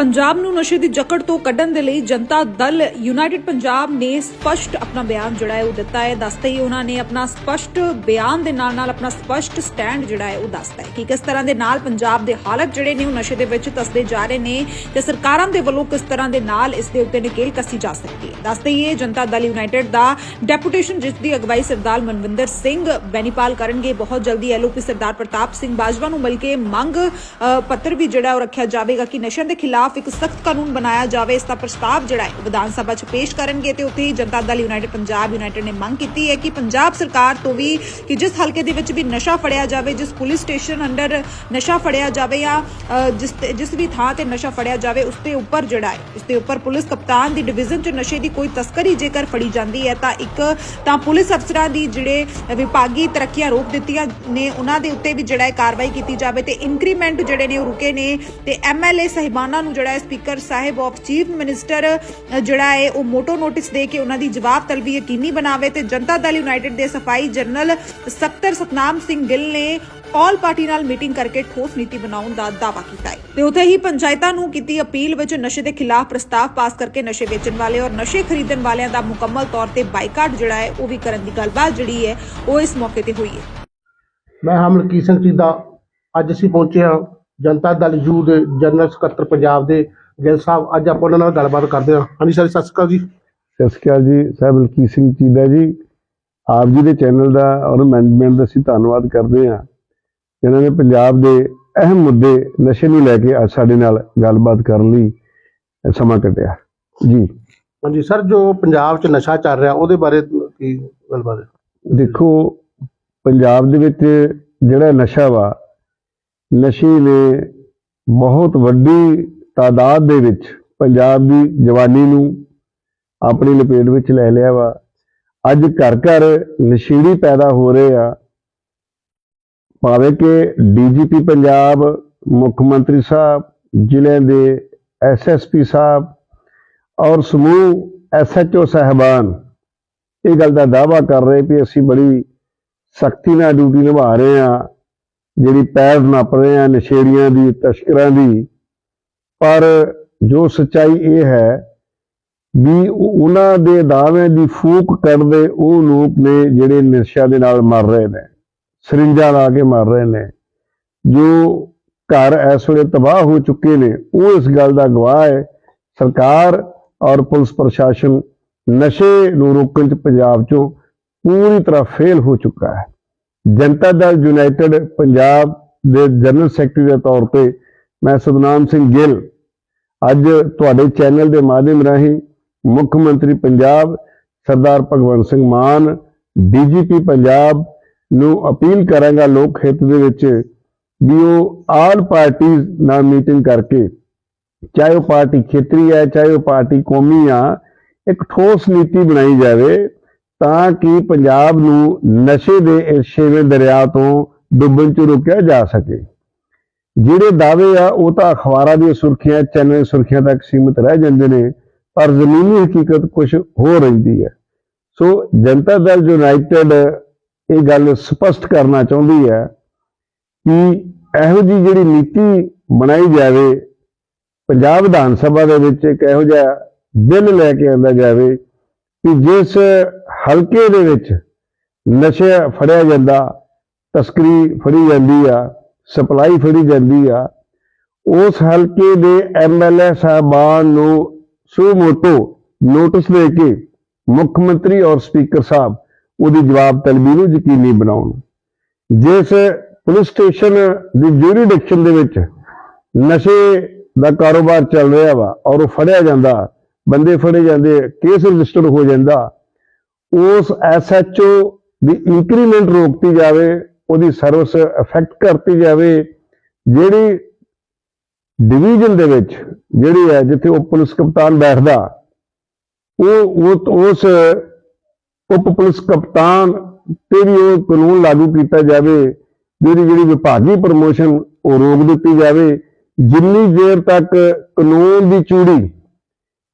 ਪੰਜਾਬ ਨੂੰ ਨਸ਼ੇ ਦੀ ਜਕੜ ਤੋਂ ਕੱਢਣ ਦੇ ਲਈ ਜਨਤਾ ਦਲ ਯੂਨਾਈਟਿਡ ਪੰਜਾਬ ਨੇ ਸਪਸ਼ਟ ਆਪਣਾ ਬਿਆਨ ਜਿਹੜਾ ਹੈ ਉਹ ਦਿੱਤਾ ਹੈ। ਦੱਸਦੇ ਹੀ ਉਹਨਾਂ ਨੇ ਆਪਣਾ ਸਪਸ਼ਟ ਬਿਆਨ ਦੇ ਨਾਲ ਨਾਲ ਆਪਣਾ ਸਪਸ਼ਟ ਸਟੈਂਡ ਜਿਹੜਾ ਹੈ ਉਹ ਦੱਸਦਾ ਹੈ ਕਿ ਕਿਸ ਤਰ੍ਹਾਂ ਦੇ ਨਾਲ ਪੰਜਾਬ ਦੇ ਹਾਲਤ ਜਿਹੜੇ ਨੇ ਉਹ ਨਸ਼ੇ ਦੇ ਵਿੱਚ ਤਸਦੇ ਜਾ ਰਹੇ ਨੇ ਤੇ ਸਰਕਾਰਾਂ ਦੇ ਵੱਲੋਂ ਕਿਸ ਤਰ੍ਹਾਂ ਦੇ ਨਾਲ ਇਸ ਦੇ ਉੱਤੇ ਨਕੇਲ ਕੱਸੀ ਜਾ ਸਕਦੀ ਹੈ। ਦੱਸਦੇ ਹੀ ਜਨਤਾ ਦਲ ਯੂਨਾਈਟਿਡ ਦਾ ਡੈਪੂਟੇਸ਼ਨ ਜਿਸ ਦੀ ਅਗਵਾਈ ਸਰਦਾਰ ਮਨਵਿੰਦਰ ਸਿੰਘ ਬੈਨੀਪਾਲ ਕਰਨਗੇ। ਬਹੁਤ ਜਲਦੀ ਐਲਓਪੀ ਸਰਦਾਰ ਪ੍ਰਤਾਪ ਸਿੰਘ ਬਾਜਵਾ ਨੂੰ ਮਿਲ ਕੇ ਮੰਗ ਪੱਤਰ ਵੀ ਜਿਹੜਾ ਉਹ ਰੱਖਿਆ ਜਾਵੇਗਾ ਕਿ ਨਸ਼ਿਆਂ ਦੇ ਖਿਲਾਫ ਇੱਕ ਸਖਤ ਕਾਨੂੰਨ ਬਣਾਇਆ ਜਾਵੇ, ਇਸ ਦਾ ਪ੍ਰਸਤਾਵ ਜਿਹੜਾ ਹੈ ਵਿਧਾਨ ਸਭਾ 'ਚ ਪੇਸ਼ ਕਰਨਗੇ ਤੇ ਉੱਥੇ ਹੀ ਜਨਤਾ ਦਲ ਯੂਨਾਈਟਿਡ ਪੰਜਾਬ ਯੂਨਾਈਟਿਡ ਨੇ ਮੰਗ ਕੀਤੀ ਹੈ ਕਿ ਪੰਜਾਬ ਸਰਕਾਰ ਤੋਂ ਵੀ ਕਿ ਜਿਸ ਹਲਕੇ ਦੇ ਵਿੱਚ ਵੀ ਨਸ਼ਾ ਫੜਿਆ ਜਾਵੇ, ਜਿਸ ਪੁਲਿਸ ਸਟੇਸ਼ਨ ਅੰਡਰ ਨਸ਼ਾ ਫੜਿਆ ਜਾਵੇ ਜਾਂ ਜਿਸ ਜਿਸ ਵੀ ਥਾਂ ਤੇ ਨਸ਼ਾ ਫੜਿਆ ਜਾਵੇ, ਉਸ ਦੇ ਉੱਪਰ ਜਿਹੜਾ ਹੈ, ਉਸ ਦੇ ਉੱਪਰ ਪੁਲਿਸ ਕਪਤਾਨ ਦੀ ਡਿਵੀਜ਼ਨ 'ਚ ਨਸ਼ੇ ਦੀ ਕੋਈ ਤਸਕਰੀ ਜੇਕਰ ਫੜੀ ਜਾਂਦੀ ਹੈ, ਤਾਂ ਇੱਕ ਤਾਂ ਪੁਲਿਸ ਅਫਸਰਾਂ ਦੀ ਜਿਹੜੇ ਵਿਭਾਗੀ ਤਰੱਕੀਆਂ ਰੋਕ ਦਿੱਤੀਆਂ ਨੇ, ਉਹਨਾਂ ਦੇ ਉੱਤੇ ਵੀ ਜਿਹੜਾ ਹੈ ਕਾਰਵਾਈ ਕੀਤੀ ਜਾਵੇ ਤੇ ਇਨਕਰੀਮੈਂਟ ਜਿਹੜੇ ਨੇ ਉਹ ਰੁਕੇ ਨੇ ਤੇ ਐਮਐਲਏ ਸਹਿਬਾਨਾਂ ਨੂੰ ਜਿਹੜਾ ਹੈ ਸਪੀਕਰ ਸਾਹਿਬ ਆਫ ਚੀਫ ਮਿਨਿਸਟਰ ਜਿਹੜਾ ਹੈ ਉਹ ਮੋਟੋ ਨੋਟਿਸ ਦੇ ਕੇ ਉਹਨਾਂ ਦੀ ਜਵਾਬ ਤਲਬੀ ਯਕੀਨੀ ਬਣਾਵੇ ਤੇ ਜਨਤਾ ਦਲ ਯੂਨਾਈਟਿਡ ਦੇ ਸਫ਼ਾਈ ਜਨਰਲ ਸਖਤਰ ਸਤਨਾਮ ਸਿੰਘ ਗਿੱਲ ਨੇ ਆਲ ਪਾਰਟੀ ਨਾਲ ਮੀਟਿੰਗ ਕਰਕੇ ਠੋਸ ਨੀਤੀ ਬਣਾਉਣ ਦਾ ਦਾਅਵਾ ਕੀਤਾ ਹੈ। ਤੇ ਉੱਥੇ ਹੀ ਪੰਚਾਇਤਾਂ ਨੂੰ ਕੀਤੀ ਅਪੀਲ ਵਿੱਚ ਨਸ਼ੇ ਦੇ ਖਿਲਾਫ ਪ੍ਰਸਤਾਵ ਪਾਸ ਕਰਕੇ ਨਸ਼ੇ ਵੇਚਣ ਵਾਲੇ ਔਰ ਨਸ਼ੇ ਖਰੀਦਣ ਵਾਲਿਆਂ ਦਾ ਮੁਕੰਮਲ ਤੌਰ ਤੇ ਬਾਈਕਾਟ ਜਿਹੜਾ ਹੈ ਉਹ ਵੀ ਕਰਨ ਦੀ ਗੱਲਬਾਤ ਜਿਹੜੀ ਹੈ ਉਹ ਇਸ ਮੌਕੇ ਤੇ ਹੋਈ ਹੈ। ਮੈਂ ਹਮਲਕੀ ਸਿੰਘ ਚੀਦਾ ਅੱਜ ਅਸੀਂ ਪਹੁੰਚੇ ਹਾਂ ਜਨਤਾ ਦਲ ਯੂ ਦੇ ਜਨਰਲ ਸਕੱਤਰ ਪੰਜਾਬ ਦੇ ਗਿੱਲ ਸਾਹਿਬ ਅੱਜ ਆਪਾਂ ਉਹਨਾਂ ਨਾਲ ਗੱਲਬਾਤ ਕਰਦੇ ਹਾਂ। ਹਾਂਜੀ ਸਰ ਸਤਿ ਸ਼੍ਰੀ ਅਕਾਲ ਜੀ। ਸਤਿ ਸ਼੍ਰੀ ਅਕਾਲ ਜੀ। ਸਾਹਿਬ ਮਲਕੀਤ ਸਿੰਘ ਚੀਦਾ ਜੀ ਆਪ ਜੀ ਦੇ ਚੈਨਲ ਦਾ ਔਰ ਮੈਨੇਜਮੈਂਟ ਦਾ ਅਸੀਂ ਧੰਨਵਾਦ ਕਰਦੇ ਹਾਂ। ਜਿਨ੍ਹਾਂ ਨੇ ਪੰਜਾਬ ਦੇ ਅਹਿਮ ਮੁੱਦੇ ਨਸ਼ੇ ਨੂੰ ਲੈ ਕੇ ਅੱਜ ਸਾਡੇ ਨਾਲ ਗੱਲਬਾਤ ਕਰਨ ਲਈ ਸਮਾਂ ਕੱਢਿਆ। ਜੀ। ਹਾਂਜੀ ਸਰ ਜੋ ਪੰਜਾਬ 'ਚ ਨਸ਼ਾ ਚੱਲ ਰਿਹਾ ਉਹਦੇ ਬਾਰੇ ਕੀ ਗੱਲਬਾਤ ਦੇਖੋ ਪੰਜਾਬ ਦੇ ਵਿੱਚ ਜਿਹੜਾ ਨਸ਼ਾ ਵਾ ਨਸ਼ੇ ਨੇ ਬਹੁਤ ਵੱਡੀ ਤਾਦਾਦ ਦੇ ਵਿੱਚ ਪੰਜਾਬ ਦੀ ਜਵਾਨੀ ਨੂੰ ਆਪਣੀ ਲਪੇਟ ਵਿੱਚ ਲੈ ਲਿਆ ਵਾ। ਅੱਜ ਘਰ ਘਰ ਨਸ਼ੀੜੀ ਪੈਦਾ ਹੋ ਰਹੇ ਆ। ਭਾਵੇਂ ਕਿ ਡੀਜੀਪੀ ਪੰਜਾਬ, ਮੁੱਖ ਮੰਤਰੀ ਸਾਹਿਬ ਜ਼ਿਲ੍ਹੇ ਦੇ ਐਸਐਸਪੀ ਸਾਹਿਬ ਔਰ ਸਮੂਹ ਐਸਐਚਓ ਸਾਹਿਬਾਨ ਇਹ ਗੱਲ ਦਾ ਦਾਅਵਾ ਕਰ ਰਹੇ ਵੀ ਅਸੀਂ ਬੜੀ ਸਖਤੀ ਨਾਲ ਡਿਊਟੀ ਨਿਭਾ ਰਹੇ ਆ ਜਿਹੜੀ ਪੈਰ ਨੱਪ ਰਹੇ ਆ, ਨਸ਼ੇੜੀਆਂ ਦੀ, ਤਸਕਰਾਂ ਦੀ। ਪਰ ਜੋ ਸੱਚਾਈ ਇਹ ਹੈ ਵੀ ਉਹਨਾਂ ਦੇ ਦਾਅਵੇ ਦੀ ਫੂਕ ਕੱਢਦੇ ਉਹ ਲੋਕ ਨੇ ਜਿਹੜੇ ਨਸ਼ਿਆਂ ਦੇ ਨਾਲ ਮਰ ਰਹੇ ਨੇ, ਸਰਿੰਜਾਂ ਲਾ ਕੇ ਮਰ ਰਹੇ ਨੇ। ਜੋ ਘਰ ਇਸ ਵੇਲੇ ਤਬਾਹ ਹੋ ਚੁੱਕੇ ਨੇ, ਉਹ ਇਸ ਗੱਲ ਦਾ ਗਵਾਹ ਹੈ, ਸਰਕਾਰ ਔਰ ਪੁਲਿਸ ਪ੍ਰਸ਼ਾਸਨ ਨਸ਼ੇ ਨੂੰ ਰੋਕਣ ਚ ਪੰਜਾਬ ਚੋਂ ਪੂਰੀ ਤਰ੍ਹਾਂ ਫੇਲ ਹੋ ਚੁੱਕਾ ਹੈ। ਜਨਤਾ ਦਲ ਯੂਨਾਈਟਿਡ ਪੰਜਾਬ ਦੇ ਜਨਰਲ ਸੈਕਟਰੀ ਦੇ ਤੌਰ ਤੇ ਮੈਂ ਸਤਨਾਮ ਸਿੰਘ ਗਿੱਲ ਅੱਜ ਤੁਹਾਡੇ ਚੈਨਲ ਦੇ ਮਾਧਿਅਮ ਰਾਹੀਂ ਮੁੱਖ ਮੰਤਰੀ ਪੰਜਾਬ ਸਰਦਾਰ ਭਗਵੰਤ ਸਿੰਘ ਮਾਨ, ਡੀਜੀਪੀ ਪੰਜਾਬ ਨੂੰ ਅਪੀਲ ਕਰਾਂਗਾ ਲੋਕ ਹਿੱਤ ਦੇ ਵਿੱਚ ਵੀ ਉਹ ਆਲ ਪਾਰਟੀਆਂ ਨਾਲ ਮੀਟਿੰਗ ਕਰਕੇ, ਚਾਹੇ ਉਹ ਪਾਰਟੀ ਖੇਤਰੀ ਹੈ, ਚਾਹੇ ਉਹ ਪਾਰਟੀ ਕੌਮੀ ਆ, ਇੱਕ ਠੋਸ ਨੀਤੀ ਬਣਾਈ ਜਾਵੇ ਤਾਂ ਕਿ ਪੰਜਾਬ ਨੂੰ ਨਸ਼ੇ ਦੇ ਇਸ ਛੇਵੇਂ ਦਰਿਆ ਤੋਂ ਡੁੱਬਣ ਤੋਂ ਰੋਕਿਆ ਜਾ ਸਕੇ। ਜਿਹੜੇ ਦਾਅਵੇ ਆ, ਉਹ ਤਾਂ ਅਖਬਾਰਾਂ ਦੀਆਂ ਸੁਰਖੀਆਂ, ਚੈਨਲ ਸੁਰਖੀਆਂ ਤੱਕ ਸੀਮਿਤ ਰਹਿ ਜਾਂਦੇ ਨੇ, ਪਰ ਜ਼ਮੀਨੀ ਹਕੀਕਤ ਕੁਝ ਹੋ ਰਹਿੰਦੀ ਹੈ। ਸੋ ਜਨਤਾ ਦਲ ਯੂਨਾਈਟਿਡ ਇਹ ਗੱਲ ਸਪਸ਼ਟ ਕਰਨਾ ਚਾਹੁੰਦੀ ਹੈ ਕਿ ਇਹੋ ਜੀ ਜਿਹੜੀ ਨੀਤੀ ਬਣਾਈ ਜਾਵੇ, ਪੰਜਾਬ ਵਿਧਾਨ ਸਭਾ ਦੇ ਵਿੱਚ ਇੱਕ ਇਹੋ ਜਿਹਾ ਬਿੱਲ ਲੈ ਕੇ ਆਂਦਾ ਜਾਵੇ ਕਿ ਜਿਸ ਹਲਕੇ ਦੇ ਵਿੱਚ ਨਸ਼ੇ ਫੜਿਆ ਜਾਂਦਾ, ਤਸਕਰੀ ਫੜੀ ਜਾਂਦੀ ਆ, ਸਪਲਾਈ ਫੜੀ ਜਾਂਦੀ ਆ, ਉਸ ਹਲਕੇ ਦੇ ਐਮਐਲਏ ਸਾਹਿਬਾਨ ਨੂੰ ਸੂ ਮੋਟੋ ਨੋਟਿਸ ਦੇ ਕੇ ਮੁੱਖ ਮੰਤਰੀ ਔਰ ਸਪੀਕਰ ਸਾਹਿਬ ਉਹਦੀ ਜਵਾਬ ਤਲਬੀ ਨੂੰ ਯਕੀਨੀ ਬਣਾਉਣ। ਜਿਸ ਪੁਲਿਸ ਸਟੇਸ਼ਨ ਦੀ ਜੂਰੀਡਿਕਸ਼ਨ ਦੇ ਵਿੱਚ ਨਸ਼ੇ ਦਾ ਕਾਰੋਬਾਰ ਚੱਲ ਰਿਹਾ ਵਾ ਔਰ ਉਹ ਫੜਿਆ ਜਾਂਦਾ ਬੰਦੇ ਫੜੇ ਜਾਂਦੇ, ਕੇਸ ਰਜਿਸਟਰ ਹੋ ਜਾਂਦਾ, ਉਸ ਐਸਐਚਓ ਦੀ ਇੰਕਰੀਮੈਂਟ ਰੋਕਤੀ ਜਾਵੇ, ਉਹਦੀ ਸਰਵਿਸ ਇਫੈਕਟ ਕਰਤੀ ਜਾਵੇ, ਜਿਹੜੀ ਡਿਵੀਜ਼ਨ ਦੇ ਵਿੱਚ ਜਿਹੜੀ ਹੈ, ਜਿੱਥੇ ਉਹ ਪੁਲਿਸ ਕਪਤਾਨ ਬੈਠਦਾ, ਉਹ ਉਹ, ਉਸ ਉਪ ਪੁਲਿਸ ਕਪਤਾਨ ਤੇ ਵੀ ਉਹ ਕਾਨੂੰਨ ਲਾਗੂ ਕੀਤਾ ਜਾਵੇ, ਜਿਹੜੀ ਜਿਹੜੀ ਵਿਭਾਗੀ ਪ੍ਰਮੋਸ਼ਨ ਉਹ ਰੋਕ ਦਿੱਤੀ ਜਾਵੇ, ਜਿੰਨੀ ਦੇਰ ਤੱਕ ਕਾਨੂੰਨ ਦੀ ਚੂੜੀ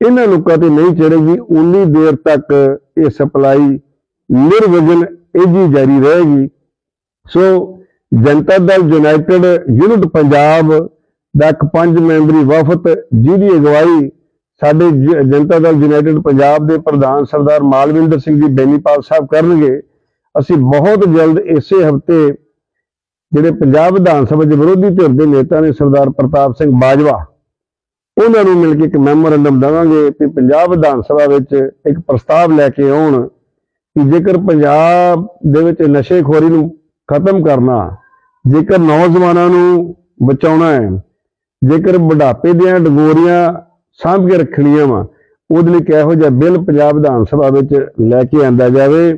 ਇਹਨਾਂ ਲੋਕਾਂ ਤੇ ਨਹੀਂ ਚੜੇਗੀ ਉਨੀ ਦੇਰ ਤੱਕ ਇਹ ਸਪਲਾਈ ਨਿਰਵਿਘਨ ਇਹਦੀ ਜਾਰੀ ਰਹੇਗੀ। So Janata Dal, united unit, Punjab ਦਾ ਇੱਕ ਪੰਜ ਮੈਂਬਰੀ ਵਫਦ ਜਿਹਦੀ ਅਗਵਾਈ ਸਾਡੇ ਜ- ਜਨਤਾ ਦਲ, ਯੂਨਾਈਟਿਡ ਪੰਜਾਬ ਦੇ ਪ੍ਰਧਾਨ ਸਰਦਾਰ ਮਾਲਵਿੰਦਰ ਸਿੰਘ ਜੀ ਬੈਨੀਪਾਲ ਸਾਹਿਬ ਕਰਨਗੇ। ਅਸੀਂ ਬਹੁਤ ਜਲਦ ਇਸੇ ਹਫ਼ਤੇ ਜਿਹੜੇ ਪੰਜਾਬ ਵਿਧਾਨ ਸਭਾ ਦੇ ਵਿਰੋਧੀ ਧਿਰ ਦੇ ਨੇਤਾ ਨੇ ਸਰਦਾਰ ਪ੍ਰਤਾਪ ਸਿੰਘ ਬਾਜਵਾ ਉਹਨਾਂ ਨੂੰ ਮਿਲ ਕੇ ਇੱਕ ਮੈਮੋਰੰਡਮ ਦੇਵਾਂਗੇ ਕਿ ਪੰਜਾਬ ਵਿਧਾਨ ਸਭਾ ਵਿੱਚ ਇੱਕ ਪ੍ਰਸਤਾਵ ਲੈ ਕੇ ਆਉਣ ਕਿ ਜੇਕਰ ਪੰਜਾਬ ਦੇ ਵਿੱਚ ਨਸ਼ੇਖੋਰੀ ਨੂੰ ਖਤਮ ਕਰਨਾ, ਜੇਕਰ ਨੌਜਵਾਨਾਂ ਨੂੰ ਬਚਾਉਣਾ ਹੈ, ਜੇਕਰ ਬੁਢਾਪੇ ਦੀਆਂ ਡਗੋਰੀਆਂ ਸਾਂਭ ਕੇ ਰੱਖਣੀਆਂ ਵਾ, ਉਹਦੇ ਲਈ ਕਿਹੋ ਜਿਹਾ ਬਿੱਲ ਪੰਜਾਬ ਵਿਧਾਨ ਸਭਾ ਵਿੱਚ ਲੈ ਕੇ ਆਂਦਾ ਜਾਵੇ?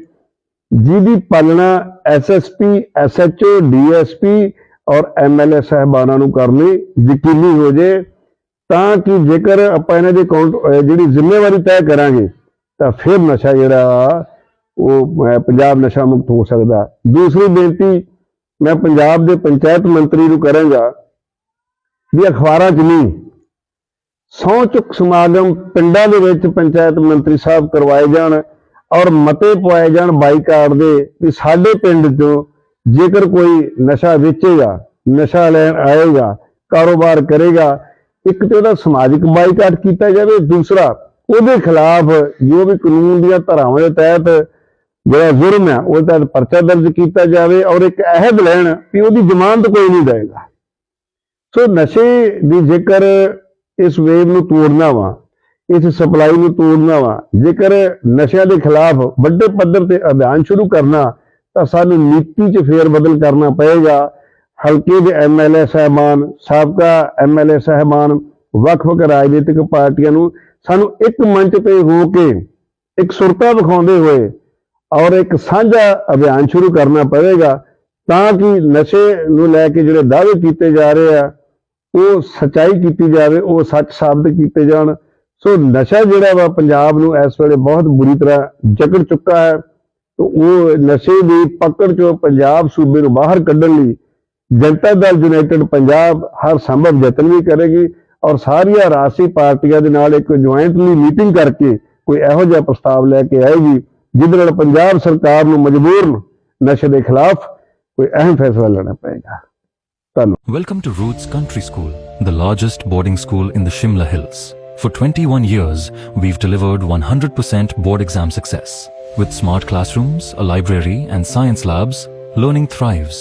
ਜਿਹਦੀ ਪਾਲਣਾ ਐਸਐਸਪੀ ਐਸਐਚਓ ਡੀਐਸਪੀ ਔਰ ਐਮਐਲਏ ਸਾਹਿਬਾਨਾਂ ਨੂੰ ਕਰਨੀ ਯਕੀਨੀ ਹੋ ਜੇ ਤਾਂ ਕਿ ਜੇਕਰ ਆਪਾਂ ਇਹਨਾਂ ਦੇ ਅਕਾਊਂਟ ਜਿਹੜੀ ਜ਼ਿੰਮੇਵਾਰੀ ਤੈਅ ਕਰਾਂਗੇ, ਤਾਂ ਫਿਰ ਨਸ਼ਾ ਜਿਹੜਾ, ਉਹ ਪੰਜਾਬ ਨਸ਼ਾ ਮੁਕਤ ਹੋ ਸਕਦਾ। ਦੂਸਰੀ ਬੇਨਤੀ, ਮੈਂ ਪੰਜਾਬ ਦੇ ਪੰਚਾਇਤ ਮੰਤਰੀ ਨੂੰ ਕਰਾਂਗਾ ਵੀ ਅਖਬਾਰਾਂ 'ਚ ਨਹੀਂ ਸਹੁੰ ਚੁੱਕ ਸਮਾਗਮ ਪਿੰਡਾਂ ਦੇ ਵਿੱਚ ਪੰਚਾਇਤ ਮੰਤਰੀ ਸਾਹਿਬ ਕਰਵਾਏ ਜਾਣ ਔਰ ਮਤੇ ਪਵਾਏ ਜਾਣ ਬਾਈਕਾਟ ਦੇ ਵੀ ਸਾਡੇ ਪਿੰਡ 'ਚੋਂ ਜੇਕਰ ਕੋਈ ਨਸ਼ਾ ਵੇਚੇਗਾ, ਨਸ਼ਾ ਲੈਣ ਆਏਗਾ, ਕਾਰੋਬਾਰ ਕਰੇਗਾ ਇੱਕ ਤੇ ਉਹਦਾ ਸਮਾਜਿਕ ਬਾਈਕਾਟ ਕੀਤਾ ਜਾਵੇ, ਦੂਸਰਾ ਉਹਦੇ ਖਿਲਾਫ ਜੋ ਵੀ ਕਾਨੂੰਨ ਦੀਆਂ ਧਾਰਾਵਾਂ ਦੇ ਤਹਿਤ ਜਿਹੜਾ ਜੁਰਮ ਹੈ ਉਹ ਤਹਿਤ ਪਰਚਾ ਦਰਜ ਕੀਤਾ ਜਾਵੇ ਔਰ ਇੱਕ ਅਹਿਦ ਲੈਣ ਵੀ ਉਹਦੀ ਜ਼ਮਾਨਤ ਕੋਈ ਨਹੀਂ ਦੇਗਾ ਸੋ ਨਸ਼ੇ ਦੀ ਜੇਕਰ ਇਸ ਵੇਵ ਨੂੰ ਤੋੜਨਾ ਵਾ, ਇਸ ਸਪਲਾਈ ਨੂੰ ਤੋੜਨਾ ਵਾ, ਜੇਕਰ ਨਸ਼ਿਆਂ ਦੇ ਖਿਲਾਫ ਵੱਡੇ ਪੱਧਰ ਤੇ ਅਭਿਆਨ ਸ਼ੁਰੂ ਕਰਨਾ, ਤਾਂ ਸਾਨੂੰ ਨੀਤੀ 'ਚ ਫੇਰ ਬਦਲ ਕਰਨਾ ਪਏਗਾ। ਹਲਕੇ ਦੇ ਐਮਐਲਏ ਸਹਿਬਾਨ, ਸਾਬਕਾ ਐਮਐਲਏ ਸਹਿਬਾਨ, ਵੱਖ-ਵੱਖ ਰਾਜਨੀਤਿਕ ਪਾਰਟੀਆਂ ਨੂੰ ਸਾਨੂੰ ਇੱਕ ਮੰਚ ਤੇ ਹੋ ਕੇ ਇੱਕ ਸੁਰਤਾ ਵਿਖਾਉਂਦੇ ਹੋਏ ਔਰ ਇੱਕ ਸਾਂਝਾ ਅਭਿਆਨ ਸ਼ੁਰੂ ਕਰਨਾ ਪਵੇਗਾ ਤਾਂ ਕਿ ਨਸ਼ੇ ਨੂੰ ਲੈ ਕੇ ਜਿਹੜੇ ਦਾਅਵੇ ਕੀਤੇ ਜਾ ਰਹੇ ਆ, ਉਹ ਸਚਾਈ ਕੀਤੀ ਜਾਵੇ, ਉਹ ਸੱਚ ਸਾਬਤ ਕੀਤੇ ਜਾਣ। ਸੋ ਨਸ਼ਾ ਜਿਹੜਾ ਵਾ ਪੰਜਾਬ ਨੂੰ ਇਸ ਵੇਲੇ ਬਹੁਤ ਬੁਰੀ ਤਰ੍ਹਾਂ ਜਕੜ ਚੁੱਕਾ ਹੈ। ਤੇ ਉਹ ਨਸ਼ੇ ਦੀ ਪਕੜ ਚੋਂ ਪੰਜਾਬ ਸੂਬੇ ਨੂੰ ਬਾਹਰ ਕੱਢਣ ਲਈ ਜਨਤਾ ਦਲ ਯੂਨਾਈਟਿਡ ਪੰਜਾਬ ਹਰ ਸੰਭਵ ਯਤਨ ਵੀ ਕਰੇਗੀ ਔਰ ਸਾਰੀਆਂ ਰਾਸ਼ਟਰੀ ਪਾਰਟੀਆਂ ਦੇ ਨਾਲ ਇੱਕ ਜੁਆਇੰਟਲੀ ਮੀਟਿੰਗ ਕਰਕੇ ਕੋਈ ਇਹੋ ਜਿਹਾ ਪ੍ਰਸਤਾਵ ਲੈ ਕੇ ਆਏਗੀ ਜਿਹਦੇ ਨਾਲ ਪੰਜਾਬ ਸਰਕਾਰ ਨੂੰ ਮਜਬੂਰਨ ਨਸ਼ੇ ਦੇ ਖਿਲਾਫ ਕੋਈ ਅਹਿਮ ਫੈਸਲਾ ਲੈਣਾ ਪਏਗਾ ਧੰਨਵਾਦ Welcome to Roots Country School, the largest boarding school in the Shimla Hills. For 21 years, we've delivered 100% board exam success. With smart classrooms, a library, and science labs, learning thrives.